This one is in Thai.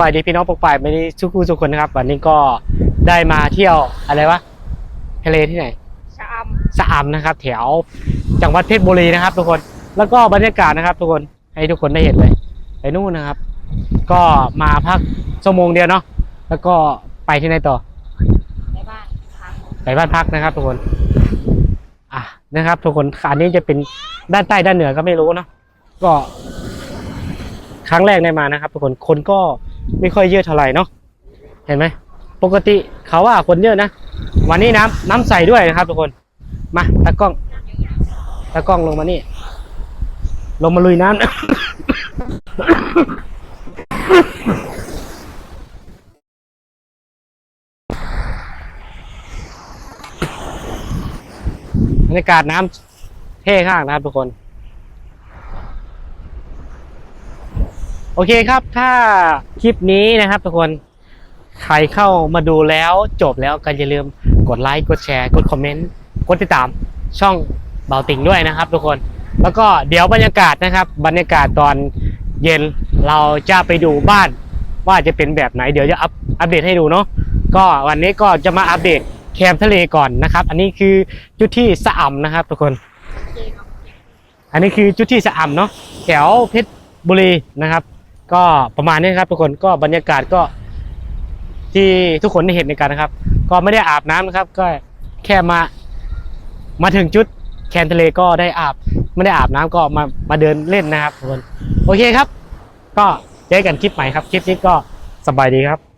บายดีพี่น้องปกป่ายไม่ได้ทุกคู่ทุกคนนะครับ วันนี้ก็ได้มาเที่ยวอะไรวะทะเลที่ไหนชะอสะอำนะครับ แถวจังหวัดเพชรบุรีนะครับ ทุกคนแล้วก็บรรยากาศนะครับ ทุกคนให้ทุกคนได้เห็นเลยไปนู่นนะครับ ก็มาพักชั่วโมงเดียวเนาะแล้วก็ไปที่ไหนต่อำในบ้านพักไปบ้านพักนะครับ ทุกคนอะนะครับ ทุกคนอันนี้จะเป็นด้านใต้ด้านเหนือก็ไม่รู้เนาะก็ ครั้งแรกได้มานะครับ ทุกคนคนก็ ไม่ค่อยเยอะเท่าไหร่เนาะเห็นไหมปกติเขาว่าคนเยอะนะวันนี้น้ำน้ำใสด้วยนะครับทุกคนมาตากล้องตากล้องลงมานี่ ลงมาลุยน้ำบรรยากาศน้ำเท่ข้างนะครับทุกคน โอเคครับ ถ้าคลิปนี้นะครับทุกคนใครเข้ามาดูแล้วจบแล้วก็อย่าลืมกดไลค์กดแชร์ กดคอมเมนต์กดติดตามช่องเบาติงด้วยนะครับ ทุกคนแล้วก็เดี๋ยวบรรยากาศนะครับ บรรยากาศตอนเย็นเราจะไปดูบ้านว่าจะเป็นแบบไหนเดี๋ยวจะอัปอัปเดตให้ดูเนาะก็วันนี้ก็จะมาอัปเดตแคมทะเลก่อนนะครับ อันนี้คือจุดที่สะอ่ำนะครับ ทุกคน อันนี้คือจุดที่สะอ่ำเนาะแถวเพชรบุรีนะครับ ก็ประมาณนี้ครับทุกคนก็บรรยากาศก็ ที่ทุกคนได้เห็นในกันนะครับ ก็ไม่ได้อาบน้ำนะครับ ก็แค่มา มาถึงจุดแคนทะเลก็ได้อาบ ไม่ได้อาบน้ำก็มามาเดินเล่นนะครับทุกคนโอเคครับ ก็เจอกันคลิปใหม่ครับ คลิปนี้ก็สบายดีครับ